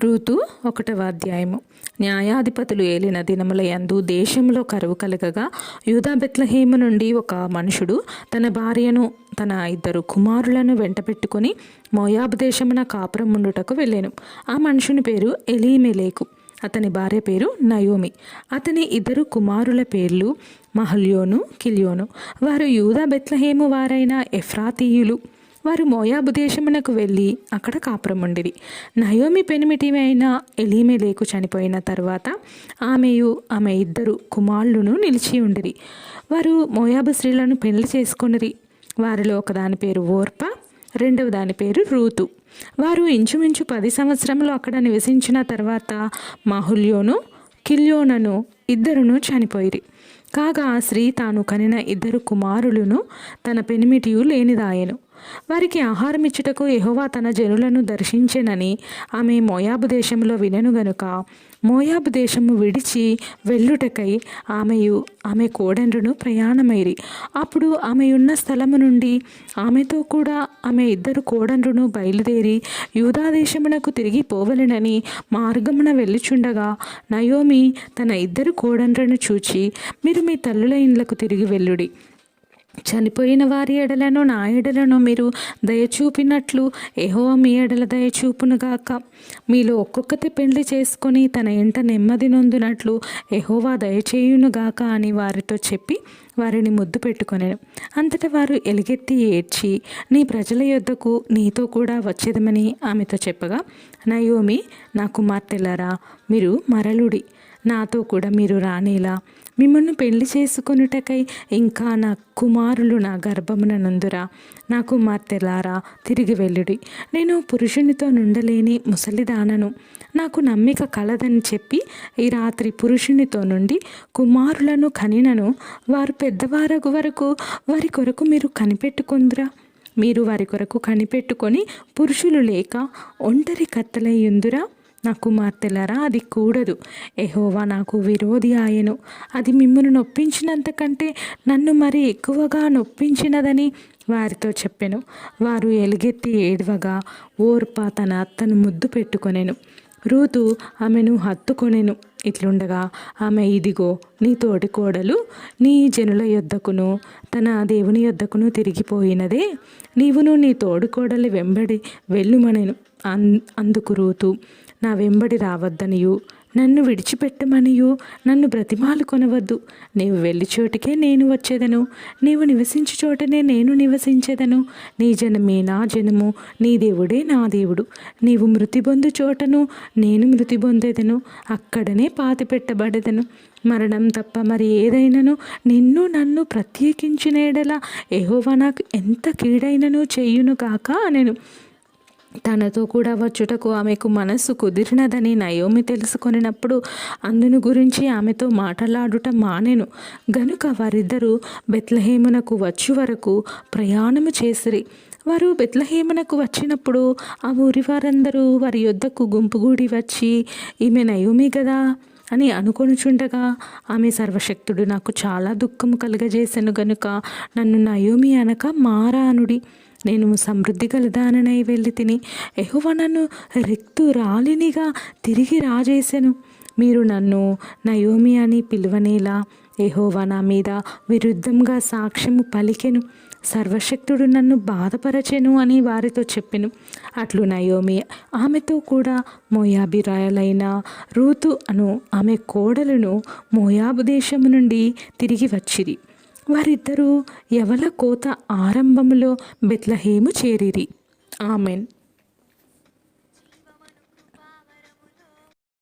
Ruth ఒకటవ అధ్యాయము. న్యాయాధిపతులు ఏలిన దినముల యందు దేశంలో కరువు కలగగా యూదా బెత్లహేము నుండి ఒక మనుషుడు తన భార్యను తన ఇద్దరు కుమారులను వెంట మోయాబ్ దేశమున కాపురం ఉండుటకు వెళ్ళాను. ఆ మనుషుని పేరు ఎలీమెలేకు. అతని భార్య పేరు నయోమి. అతని ఇద్దరు కుమారుల పేర్లు మహల్యోను కిలియోను. వారు యూదా బెత్లహేము వారైన ఎఫ్రాతీయులు. వారు మోయాబు దేశమునకు వెళ్ళి అక్కడ కాపురముండిరి. నయోమి పెనిమిటివి అయిన ఎలీమెలేకు చనిపోయిన తర్వాత ఆమెయు ఆమె ఇద్దరు కుమారులను నిలిచి ఉండిరి. వారు మోయాబు స్త్రీలను పెళ్ళి చేసుకొనిరి. వారిలో ఒకదాని పేరు ఓర్ప రెండవ దాని పేరు రూతు. వారు ఇంచుమించు పది సంవత్సరములు అక్కడ నివసించిన తర్వాత మాహుల్యోను కిల్యోనను ఇద్దరును చనిపోయిరి. కాగా ఆ స్త్రీ తాను కనిన ఇద్దరు కుమారులను తన పెనిమిటియు లేనిదాయెను. వారికి ఆహారం ఇచ్చుటకు యహోవా తన జనులను దర్శించెనని ఆమె మోయాబు దేశంలో వినెను గనుక. మోయాబు దేశము విడిచి వెళ్ళుటకై ఆమెయు ఆమె కోడెండ్రును ప్రయాణమైరి. అప్పుడు ఆమె ఉన్న స్థలము నుండి ఆమెతో కూడా ఆమె ఇద్దరు కోడండ్రును బయలుదేరి యూదాదేశమునకు తిరిగి పోవలెనని మార్గమున వెళ్ళుచుండగా నయోమి తన ఇద్దరు కోడండ్రును చూచి మీరు మీ తల్లుల ఇండ్లకు తిరిగి వెళ్ళుడి. చనిపోయిన వారి ఎడలను నా ఎడలను మీరు దయచూపినట్లు ఏహో మీ ఎడల దయచూపునుగాక మీలో ఒక్కొక్కటి పెళ్ళి చేసుకొని తన ఇంట నెమ్మది నొందునట్లు ఎహోవా దయచేయునుగాక అని వారితో చెప్పి వారిని ముద్దు పెట్టుకొని. అంతట వారు ఎలుగెత్తి ఏడ్చి నీ ప్రజల యొద్దకు నీతో కూడా వచ్చేదమని ఆమెతో చెప్పగా నయోమి నా కుమార్తెలారా మీరు మరలుడి. నాతో కూడా మీరు రానేలా మిమ్మల్ని పెళ్ళి చేసుకొనుటకై ఇంకా నా కుమారులు నా గర్భమున నందురా. నా కుమార్తెలారా తిరిగి వెళ్ళుడి. నేను పురుషునితో నుండలేని ముసలిదానను. నాకు నమ్మిక కలదని చెప్పి ఈ రాత్రి పురుషునితో నుండి కుమారులను కనినను. వారు పెద్దవారగు వరకు వారి కొరకు మీరు కనిపెట్టుకుందిరా. మీరు వారి కొరకు కనిపెట్టుకొని పురుషులు లేక ఒంటరి కత్తలయ్యుందురా నా కుమార్తెలరా అది కూడదు. ఎహోవా నాకు విరోధి ఆయను. అది మిమ్మల్ని నొప్పించినంతకంటే నన్ను మరి ఎక్కువగా నొప్పించినదని వారితో చెప్పెను. వారు ఎలుగెత్తి ఏడవగా ఓర్ప తన అత్తను ముద్దు పెట్టుకొనెను. రూతు ఆమెను హత్తుకొనెను. ఇట్లుండగా ఆమె ఇదిగో నీ తోటి కోడలు నీ జనుల యొద్దకును తన దేవుని యొద్దకును తిరిగిపోయినదే. నీవును నీ తోడుకోడలి వెంబడి వెళ్ళుమనెను. అందుకు రూతు నా వెంబడి రావద్దనియు. నన్ను విడిచిపెట్టమనియు. నన్ను బ్రతిమాలు కొనవద్దు. నీవు వెళ్ళి చోటికే నేను వచ్చేదను. నీవు నివసించు చోటనే నేను నివసించేదను. నీ జనమే నా జనము. నీ దేవుడే నా దేవుడు. నీవు మృతి పొందు చోటను నేను మృతి పొందేదను. అక్కడనే పాతి పెట్టబడేదను మరణం తప్ప మరి ఏదైనను నిన్ను నన్ను ప్రత్యేకించిన ఎడల ఎహోవా నాకు ఎంత కీడైనను చెయ్యును కాక అనెను. తనతో కూడా వచ్చుటకు ఆమెకు మనస్సు కుదిరినదని నయోమి తెలుసుకొనినప్పుడు అందును గురించి ఆమెతో మాట్లాడుట మానెను. గనుక వారిద్దరూ బెత్లహేమునకు వచ్చి వరకు ప్రయాణము చేసిరి. వారు బెత్లహేమునకు వచ్చినప్పుడు ఆ ఊరి వారందరూ వారి యొద్దకు గుంపుగూడి వచ్చి ఈమె నయోమి కదా అని అనుకొనుచుండగా ఆమె సర్వశక్తుడు నాకు చాలా దుఃఖము కలుగజేసెను గనుక నన్ను నయోమి అనక మారానుడి నేను సమృద్ధి గలదాననై వెళ్ళి తిని ఎహువ నన్ను రిక్తు రాలినిగా తిరిగి రాజేశాను మీరు నన్ను నయోమి అని పిలువనేలా ఎహోవా నా మీద విరుద్ధంగా సాక్ష్యము పలికెను. సర్వశక్తుడు నన్ను బాధపరచెను అని వారితో చెప్పెను. అట్లు నయోమి ఆమెతో కూడా మోయాబిరాయలైన రూతు అను ఆమె కోడలను మోయాబు దేశము నుండి తిరిగి వచ్చిరి. వారిద్దరూ యవల కోత ఆరంభములో బెత్లహేము చేరిరి. ఆమెన్.